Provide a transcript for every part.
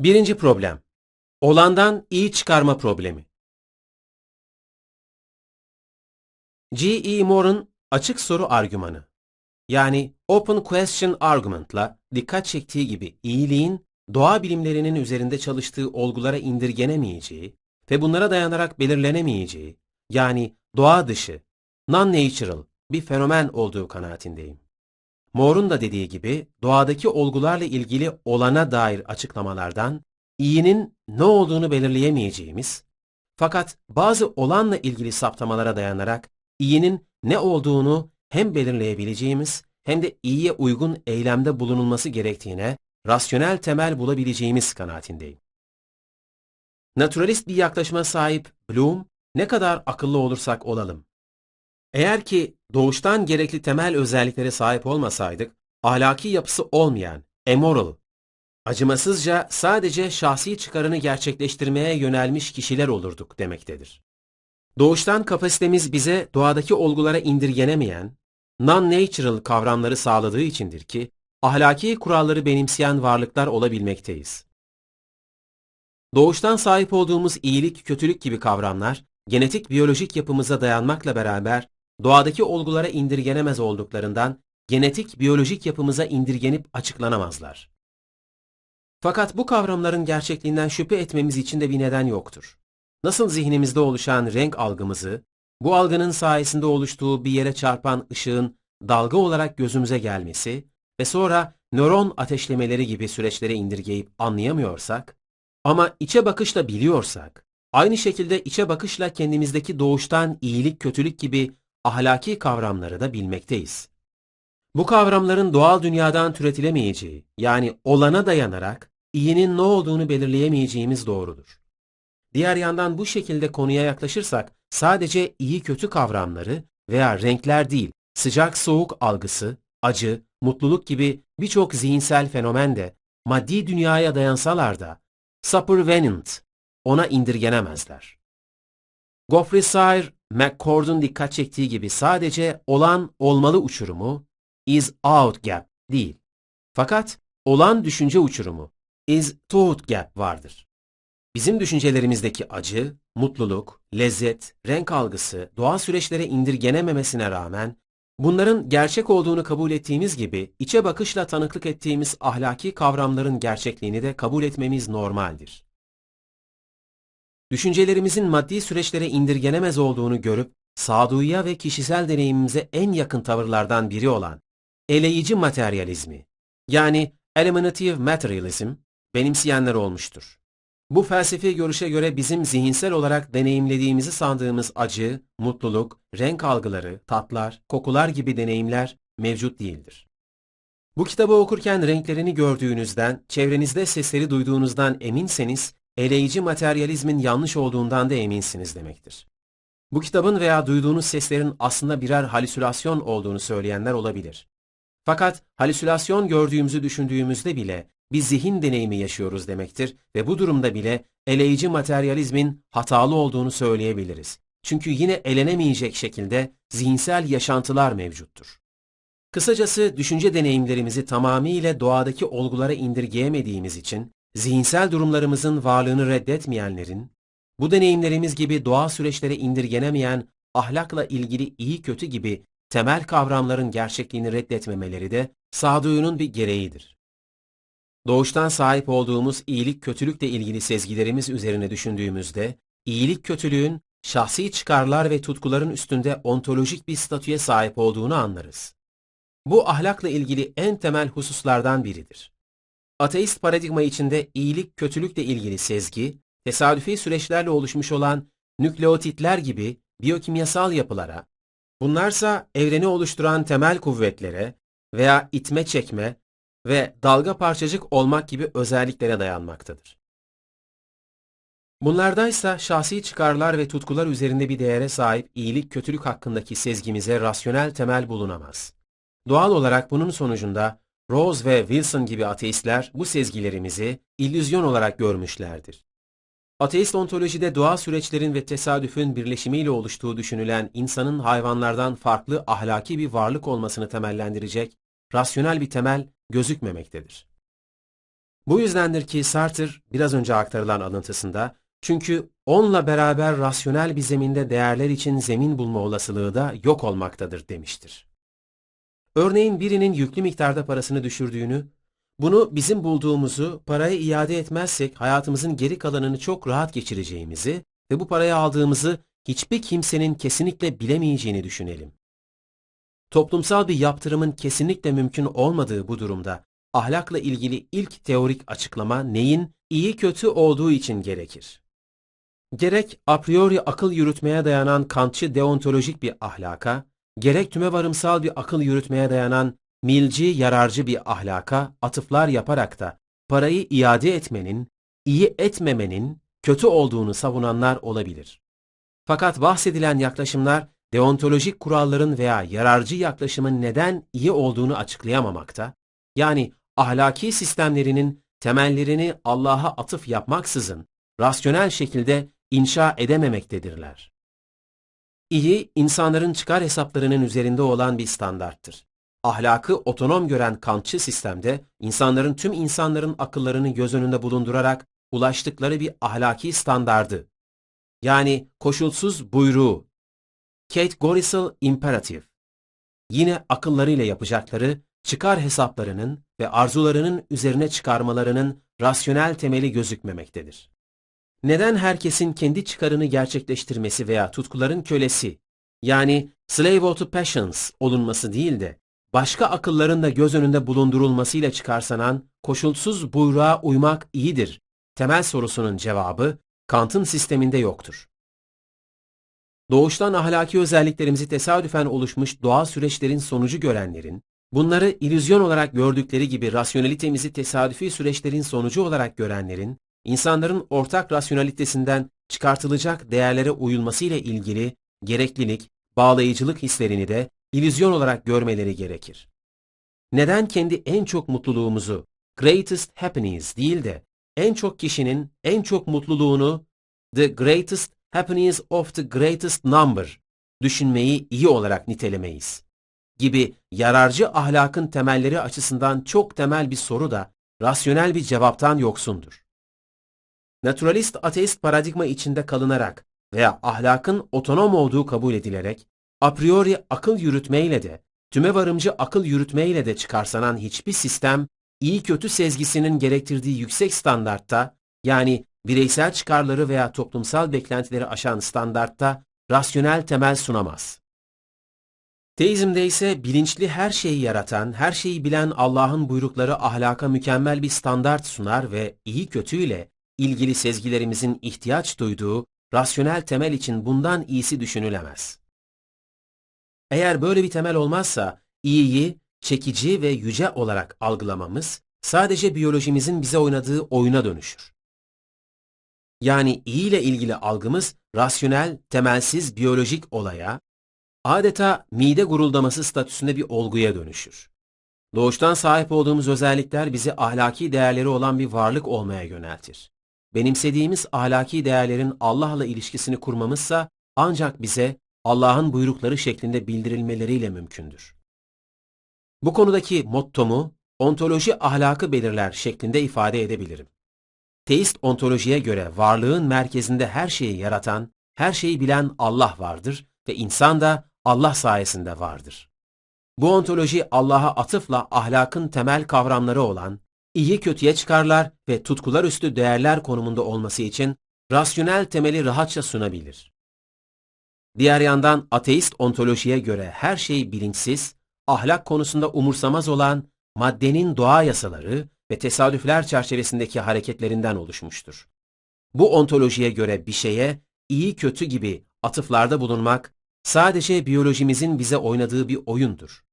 Birinci problem. Olandan iyi çıkarma problemi. G.E. Moore'un açık soru argümanı yani open question argument'la dikkat çektiği gibi iyiliğin doğa bilimlerinin üzerinde çalıştığı olgulara indirgenemeyeceği ve bunlara dayanarak belirlenemeyeceği yani doğa dışı, non-natural bir fenomen olduğu kanaatindeyim. Moore'un da dediği gibi doğadaki olgularla ilgili olana dair açıklamalardan iyinin ne olduğunu belirleyemeyeceğimiz fakat bazı olanla ilgili saptamalara dayanarak iyinin ne olduğunu hem belirleyebileceğimiz hem de iyiye uygun eylemde bulunulması gerektiğine rasyonel temel bulabileceğimiz kanaatindeyim. Naturalist bir yaklaşıma sahip Bloom, ne kadar akıllı olursak olalım. Eğer ki doğuştan gerekli temel özelliklere sahip olmasaydık, ahlaki yapısı olmayan, amoral, acımasızca sadece şahsi çıkarını gerçekleştirmeye yönelmiş kişiler olurduk demektedir. Doğuştan kapasitemiz bize doğadaki olgulara indirgenemeyen, non-natural kavramları sağladığı içindir ki, ahlaki kuralları benimseyen varlıklar olabilmekteyiz. Doğuştan sahip olduğumuz iyilik, kötülük gibi kavramlar, genetik biyolojik yapımıza dayanmakla beraber, doğadaki olgulara indirgenemez olduklarından, genetik biyolojik yapımıza indirgenip açıklanamazlar. Fakat bu kavramların gerçekliğinden şüphe etmemiz için de bir neden yoktur. Nasıl zihnimizde oluşan renk algımızı, bu algının sayesinde oluştuğu bir yere çarpan ışığın dalga olarak gözümüze gelmesi ve sonra nöron ateşlemeleri gibi süreçlere indirgeyip anlayamıyorsak, ama içe bakışla biliyorsak, aynı şekilde içe bakışla kendimizdeki doğuştan iyilik, kötülük gibi ahlaki kavramları da bilmekteyiz. Bu kavramların doğal dünyadan türetilemeyeceği, yani olana dayanarak iyinin ne olduğunu belirleyemeyeceğimiz doğrudur. Diğer yandan bu şekilde konuya yaklaşırsak sadece iyi kötü kavramları veya renkler değil, sıcak soğuk algısı, acı, mutluluk gibi birçok zihinsel fenomen de maddi dünyaya dayansalar da supervenient, ona indirgenemezler. Geoffrey Sayre, McCord'un dikkat çektiği gibi sadece olan olmalı uçurumu is out gap değil. Fakat olan düşünce uçurumu is thought gap vardır. Bizim düşüncelerimizdeki acı, mutluluk, lezzet, renk algısı, doğal süreçlere indirgenememesine rağmen bunların gerçek olduğunu kabul ettiğimiz gibi içe bakışla tanıklık ettiğimiz ahlaki kavramların gerçekliğini de kabul etmemiz normaldir. Düşüncelerimizin maddi süreçlere indirgenemez olduğunu görüp sağduyuya ve kişisel deneyimimize en yakın tavırlardan biri olan eleyici materyalizmi yani eliminative materialism benimseyenler olmuştur. Bu felsefi görüşe göre bizim zihinsel olarak deneyimlediğimizi sandığımız acı, mutluluk, renk algıları, tatlar, kokular gibi deneyimler mevcut değildir. Bu kitabı okurken renklerini gördüğünüzden, çevrenizde sesleri duyduğunuzdan eminseniz, eleyici materyalizmin yanlış olduğundan da eminsiniz demektir. Bu kitabın veya duyduğunuz seslerin aslında birer halüsinasyon olduğunu söyleyenler olabilir. Fakat halüsinasyon gördüğümüzü düşündüğümüzde bile bir zihin deneyimi yaşıyoruz demektir ve bu durumda bile eleyici materyalizmin hatalı olduğunu söyleyebiliriz. Çünkü yine elenemeyecek şekilde zihinsel yaşantılar mevcuttur. Kısacası düşünce deneyimlerimizi tamamıyla doğadaki olgulara indirgeyemediğimiz için zihinsel durumlarımızın varlığını reddetmeyenlerin, bu deneyimlerimiz gibi doğa süreçlere indirgenemeyen ahlakla ilgili iyi kötü gibi temel kavramların gerçekliğini reddetmemeleri de sağduyunun bir gereğidir. Doğuştan sahip olduğumuz iyilik kötülükle ilgili sezgilerimiz üzerine düşündüğümüzde, iyilik kötülüğün şahsi çıkarlar ve tutkuların üstünde ontolojik bir statüye sahip olduğunu anlarız. Bu ahlakla ilgili en temel hususlardan biridir. Ateist paradigma içinde iyilik kötülükle ilgili sezgi, tesadüfi süreçlerle oluşmuş olan nükleotitler gibi biyokimyasal yapılara, bunlarsa evreni oluşturan temel kuvvetlere veya itme çekme ve dalga parçacık olmak gibi özelliklere dayanmaktadır. Bunlardaysa şahsi çıkarlar ve tutkular üzerinde bir değere sahip iyilik kötülük hakkındaki sezgimize rasyonel temel bulunamaz. Doğal olarak bunun sonucunda Rose ve Wilson gibi ateistler bu sezgilerimizi illüzyon olarak görmüşlerdir. Ateist ontolojide doğa süreçlerin ve tesadüfün birleşimiyle oluştuğu düşünülen insanın hayvanlardan farklı ahlaki bir varlık olmasını temellendirecek rasyonel bir temel gözükmemektedir. Bu yüzdendir ki Sartre biraz önce aktarılan alıntısında çünkü onunla beraber rasyonel bir zeminde değerler için zemin bulma olasılığı da yok olmaktadır demiştir. Örneğin birinin yüklü miktarda parasını düşürdüğünü, bunu bizim bulduğumuzu parayı iade etmezsek hayatımızın geri kalanını çok rahat geçireceğimizi ve bu parayı aldığımızı hiçbir kimsenin kesinlikle bilemeyeceğini düşünelim. Toplumsal bir yaptırımın kesinlikle mümkün olmadığı bu durumda ahlakla ilgili ilk teorik açıklama neyin iyi kötü olduğu için gerekir. Gerek a priori akıl yürütmeye dayanan kantçı deontolojik bir ahlaka, gerek tümevarımsal bir akıl yürütmeye dayanan milci yararcı bir ahlaka atıflar yaparak da parayı iade etmenin, iyi etmemenin kötü olduğunu savunanlar olabilir. Fakat bahsedilen yaklaşımlar deontolojik kuralların veya yararcı yaklaşımın neden iyi olduğunu açıklayamamakta, yani ahlaki sistemlerinin temellerini Allah'a atıf yapmaksızın rasyonel şekilde inşa edememektedirler. İyi, insanların çıkar hesaplarının üzerinde olan bir standarttır. Ahlakı otonom gören kantçı sistemde, insanların tüm insanların akıllarını göz önünde bulundurarak ulaştıkları bir ahlaki standardı, yani koşulsuz buyruğu, categorical imperative, yine akıllarıyla yapacakları çıkar hesaplarının ve arzularının üzerine çıkarmalarının rasyonel temeli gözükmemektedir. Neden herkesin kendi çıkarını gerçekleştirmesi veya tutkuların kölesi, yani slave to passions olunması değil de, başka akılların da göz önünde bulundurulmasıyla çıkarsanan koşulsuz buyruğa uymak iyidir. Temel sorusunun cevabı Kant'ın sisteminde yoktur. Doğuştan ahlaki özelliklerimizi tesadüfen oluşmuş doğal süreçlerin sonucu görenlerin, bunları ilüzyon olarak gördükleri gibi rasyonalitemizi tesadüfi süreçlerin sonucu olarak görenlerin, insanların ortak rasyonalitesinden çıkartılacak değerlere uyulmasıyla ilgili gereklilik, bağlayıcılık hislerini de ilüzyon olarak görmeleri gerekir. Neden kendi en çok mutluluğumuzu, greatest happiness değil de en çok kişinin en çok mutluluğunu the greatest happiness of the greatest number düşünmeyi iyi olarak nitelemeyiz gibi yararcı ahlakın temelleri açısından çok temel bir soru da rasyonel bir cevaptan yoksundur. Naturalist ateist paradigma içinde kalınarak veya ahlakın otonom olduğu kabul edilerek a priori akıl yürütmeyle de tümevarımcı akıl yürütmeyle de çıkarsanan hiçbir sistem iyi kötü sezgisinin gerektirdiği yüksek standartta yani bireysel çıkarları veya toplumsal beklentileri aşan standartta rasyonel temel sunamaz. Teizmde ise bilinçli her şeyi yaratan, her şeyi bilen Allah'ın buyrukları ahlaka mükemmel bir standart sunar ve iyi kötüyle ilgili sezgilerimizin ihtiyaç duyduğu rasyonel temel için bundan iyisi düşünülemez. Eğer böyle bir temel olmazsa iyiyi çekici ve yüce olarak algılamamız sadece biyolojimizin bize oynadığı oyuna dönüşür. Yani iyi ile ilgili algımız rasyonel, temelsiz biyolojik olaya, adeta mide guruldaması statüsünde bir olguya dönüşür. Doğuştan sahip olduğumuz özellikler bizi ahlaki değerleri olan bir varlık olmaya yöneltir. Benimsediğimiz ahlaki değerlerin Allah'la ilişkisini kurmamızsa ancak bize Allah'ın buyrukları şeklinde bildirilmeleriyle mümkündür. Bu konudaki mottomu ontoloji ahlakı belirler şeklinde ifade edebilirim. Teist ontolojiye göre varlığın merkezinde her şeyi yaratan, her şeyi bilen Allah vardır ve insan da Allah sayesinde vardır. Bu ontoloji Allah'a atıfla ahlakın temel kavramları olan, iyi kötüye çıkarlar ve tutkular üstü değerler konumunda olması için rasyonel temeli rahatça sunabilir. Diğer yandan ateist ontolojiye göre her şey bilinçsiz, ahlak konusunda umursamaz olan maddenin doğa yasaları ve tesadüfler çerçevesindeki hareketlerinden oluşmuştur. Bu ontolojiye göre bir şeye iyi kötü gibi atıflarda bulunmak sadece biyolojimizin bize oynadığı bir oyundur.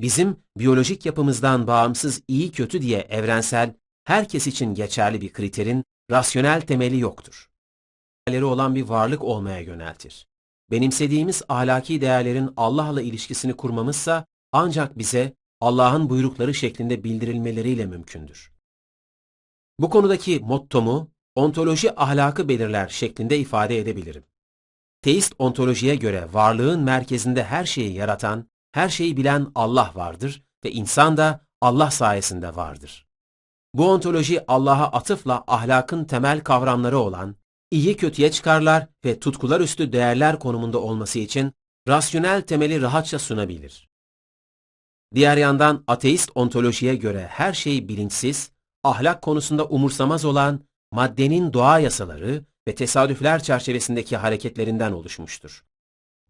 Bizim biyolojik yapımızdan bağımsız iyi kötü diye evrensel, herkes için geçerli bir kriterin rasyonel temeli yoktur. Değerleri olan bir varlık olmaya yöneltir. Benimsediğimiz ahlaki değerlerin Allah'la ilişkisini kurmamızsa ancak bize Allah'ın buyrukları şeklinde bildirilmeleriyle mümkündür. Bu konudaki mottomu ontoloji ahlakı belirler şeklinde ifade edebilirim. Teist ontolojiye göre varlığın merkezinde her şeyi yaratan, her şeyi bilen Allah vardır ve insan da Allah sayesinde vardır. Bu ontoloji Allah'a atıfla ahlakın temel kavramları olan, iyi kötüye çıkarlar ve tutkular üstü değerler konumunda olması için rasyonel temeli rahatça sunabilir. Diğer yandan ateist ontolojiye göre her şey bilinçsiz, ahlak konusunda umursamaz olan maddenin doğa yasaları ve tesadüfler çerçevesindeki hareketlerinden oluşmuştur.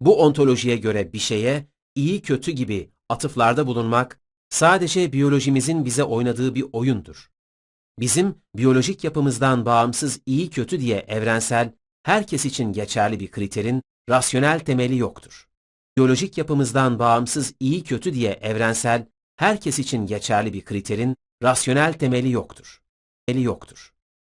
Bu ontolojiye göre bir şeye iyi kötü gibi atıflarda bulunmak sadece biyolojimizin bize oynadığı bir oyundur. Bizim biyolojik yapımızdan bağımsız iyi kötü diye evrensel, herkes için geçerli bir kriterin rasyonel temeli yoktur. Biyolojik yapımızdan bağımsız iyi kötü diye evrensel, herkes için geçerli bir kriterin rasyonel temeli yoktur. Temeli yoktur.